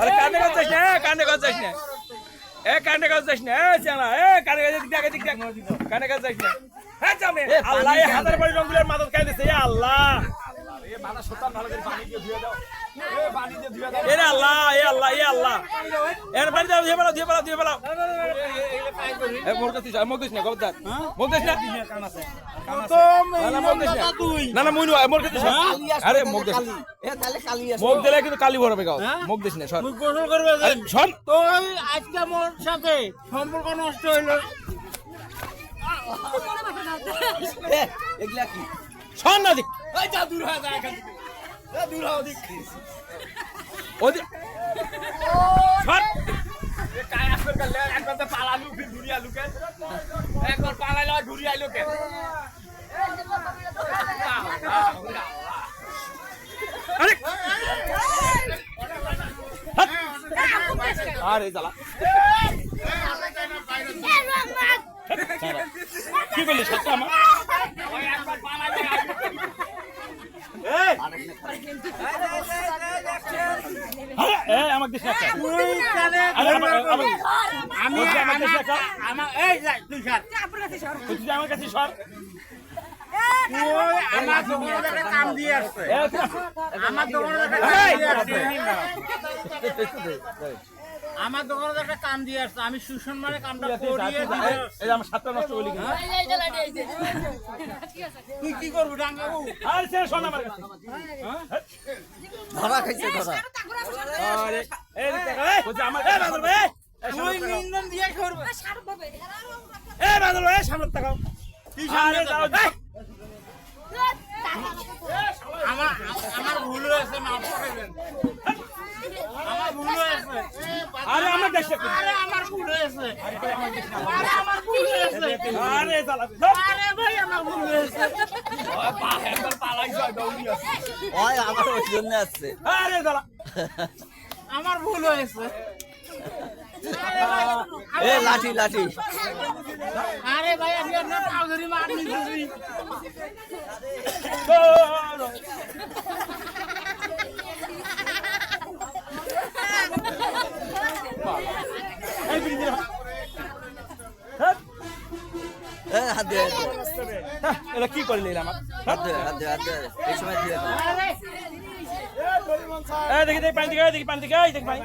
আরে কানে করছিস না কানে করছিস না। এ কানে করছিস না এ চালা এ কানে করছিস দিক দিক দিক কানে করছিস না। হ্যাঁ জামে আল্লাহ এই হাজার বাড়ি রঙ্গুলের মাদত খাই দিছে এ আল্লাহ। এ মাথা সুতান ভালো করে পানি দিয়ে ধুয়ে দাও। এ পানি দিয়ে ধুয়ে দাও। এ আল্লাহ এ আল্লাহ এ আল্লাহ। এর পানি দাও ধুয়ে ফেলাও ধুয়ে ফেলাও ধুয়ে ফেলাও না না মুইনু মোর কাছে আরে মোর কাছে মুখ দিলে কিন্তু কালি ভরবে গাও। মুখ দিস না সর গোসল করবে আরে শোন। আজকে মোর সাথে সম্পর্ক নষ্ট হইল। এগুলা কি? শোন না দিক। এই যা দূর হয়ে যায় এখান থেকে। দূর হও দিক ওদি শোন। কায় আসবে কালে একবার পালালু ফির ঘুরিয়া লুকে একবার পালাইলো ঘুরিয়া লুকে আরে জ্বালা কি করলি সাতটা আমার আমাকে আমার কাছে সর আমার দোকানে কাম দিয়ে আসছে আমার দোকানে আমার দোকানে একটা কাম দিয়ে আসছে আমি সুসম্মানে কামটা করিয়ে দিয়ে এই, আমার সাতটা নষ্ট করলি কিন্তু তুই কি করবি ডাঙ্গাবু আরে সে শোন আমার কাছে ধরা খাইছে ধরা আরে এই দেখা এই বলছি আমার এই বাদল ভাই তুই। ইন্ধন দিয়ে করবে এই বাদল ভাই সামনে তাকাও তুই সামনে দাও তাকাও। আমার আমার ভুল হয়েছে মাফ করবেন আমার ভুল হয়েছে আরে আমার দেশে আরে আমার ভুল হয়েছে। আরে আমার ভুল হয়েছে। আরে জ্বালা। আরে ভাই আমার ভুল হয়েছে। একবার পালাইছো আর দৌড়ি আছে ওই আমার ওই জন্য আসছে। আরে জ্বালা। আমার ভুল হয়েছে। এ লাঠি লাঠি। আরে ভাই আমি আপনার পাও ধরি। মার নিতেছি এই বিড়ি দে হ্যাঁ এ হাত দিয়ে হাত দিয়ে। হ্যাঁ, এটা কি করলি এটা আমার হাত দিয়ে হাত দিয়ে হাত দিয়ে এই সময় দিয়ে দাও। আরে এই দেখি দেখি পানি দিকে দেখি পানি দিকে এই দেখি পানি।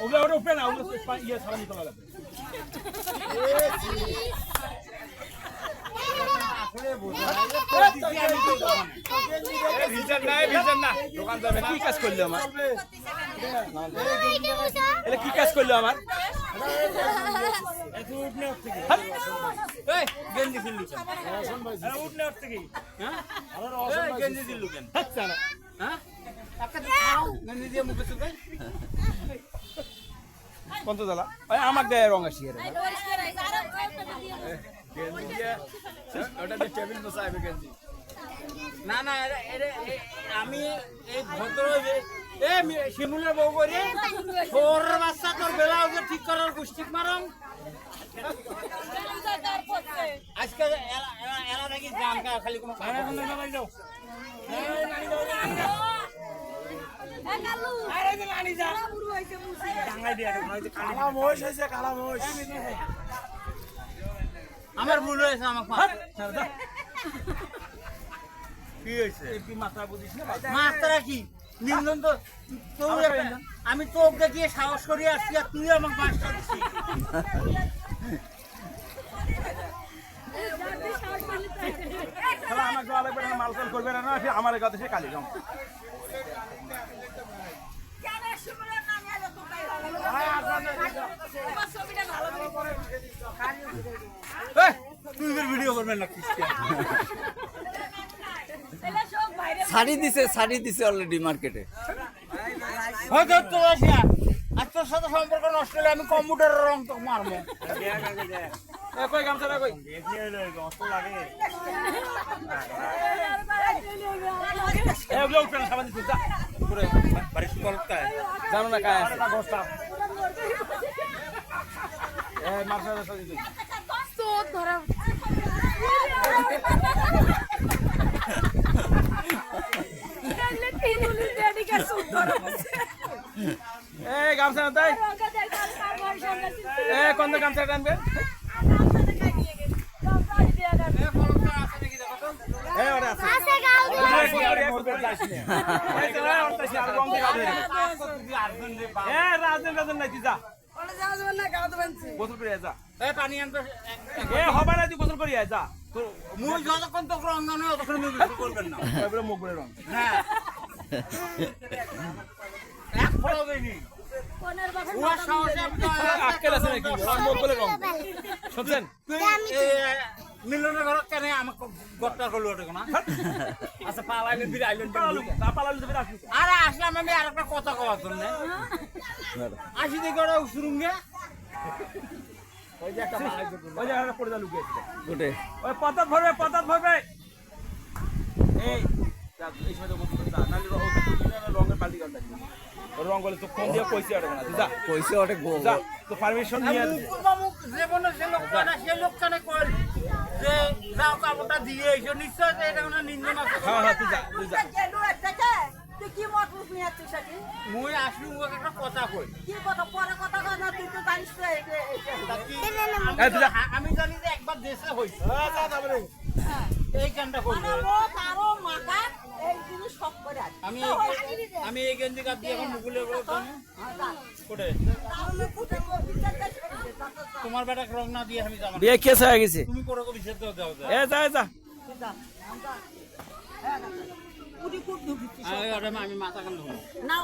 ওগুলো ওটা উপরে না ওগুলো ইয়ে সারা নিতে লাগবে ভিজন নাই ভিজন না দোকান যাবে কি কাজ করল আমার? এটা কি কাজ করল আমার? এই গেঞ্জি ছিল উঠলে উঠতে কি এই গেঞ্জি ছিল কেন? আচ্ছা না হ্যাঁ কত জ্বালা ওই আমার গায়ে রং আসি না না আমি এই ভদ্র যে- এ মি- শিমুলের বউ করে তোর বাচ্চা তোর বেলা ঠিক করার গোষ্ঠীক মারং আজকে নাকি খালি কোনো খানা না যাও। আমার ভুল হয়েছে আমার কি হয়েছে? কি মাথা বুঝিস না? মাস্টারা কি? নিন্দন তো তোর আমি তোকে দেখিয়ে সাহস করে আসছি আর তুই আমাকে মাস্টার দিচ্ছিস। তাহলে আমাকে আলাদা করে মাল টাল করবে না না আমার কাছে সে কালি রং তুই ভিডিও করবেন না শাড়ি দিছে শাড়ি দিছে অলরেডি মার্কেটে হয়তো তো আর তোর সাথে সম্পর্ক নষ্ট হলে আমি কম্পিউটারের রং তো মারবো। এ কই গামছাটা কই? এ ওগুলো উঠবে না সাবান দিতে যা। পুরো বাড়ি কলকাতায় জানো না সুদ ধরা। এই গামছা না তাই? এ কোন গামছা টানবে? এ ওরে রাজন রাজন নাই যা। গোসল করে আয়, যা। পানি আনতে এ হবে না তুই গোসল করে আয়, যা। মুই যতক্ষণ তো রঙ্গনে ততক্ষণ মুই করবেন না। মুখ রং। হ্যাঁ। এক ফলো দেয়নি মিলনের ঘরত কেন? আমাকে গট্টা করল ওটা না আচ্ছা পালাইলে ফিরে আইলেন আরে আসলাম আমি আর একটা কথা কওয়ার জন্য। আসি দেখে ওরা উসুরুঙ্গে ওই যে একটা ওই জায়গাটা পড়ে লুকিয়ে আছে ওটে ওই এই এই সময় তো গোসল করে যা রঙের পাল্টি করতে রং বলে তো ফোন দিয়ে কইছে আর না যা কইছে ওটে গো যা তো পারমিশন নিয়ে মুখ জীবনে সে লোকটা না সে লোকটা কল যে যাও কাপড়টা দিয়ে এসো নিশ্চয় যে এটা কোনো নিন্দন আছে হ্যাঁ হ্যাঁ তুই যা তুই যা তুই কি মত নিয়ে আসছিস মুই আসলু মুখ একটা কথা কই কি কথা পরে কথা কথা তুই তো জানিস তো যে- যে- আমি জানি যে একবার দেশে হইছে। এই গানটা করবে। মানে ও কারও মাথা এই জিনিস সব করে আমি আমি এই গেঞ্জি কাট দিয়ে এখন মুকুলের বড় কোটে। তোমার বেটা রং না দিয়ে আমি যাব। বিয়ে কেস হয়ে গেছে। তুমি করে বিচার দাও দাও দাও। এ যা যা। হ্যাঁ, আমি আমি মাথা কান ধরবো না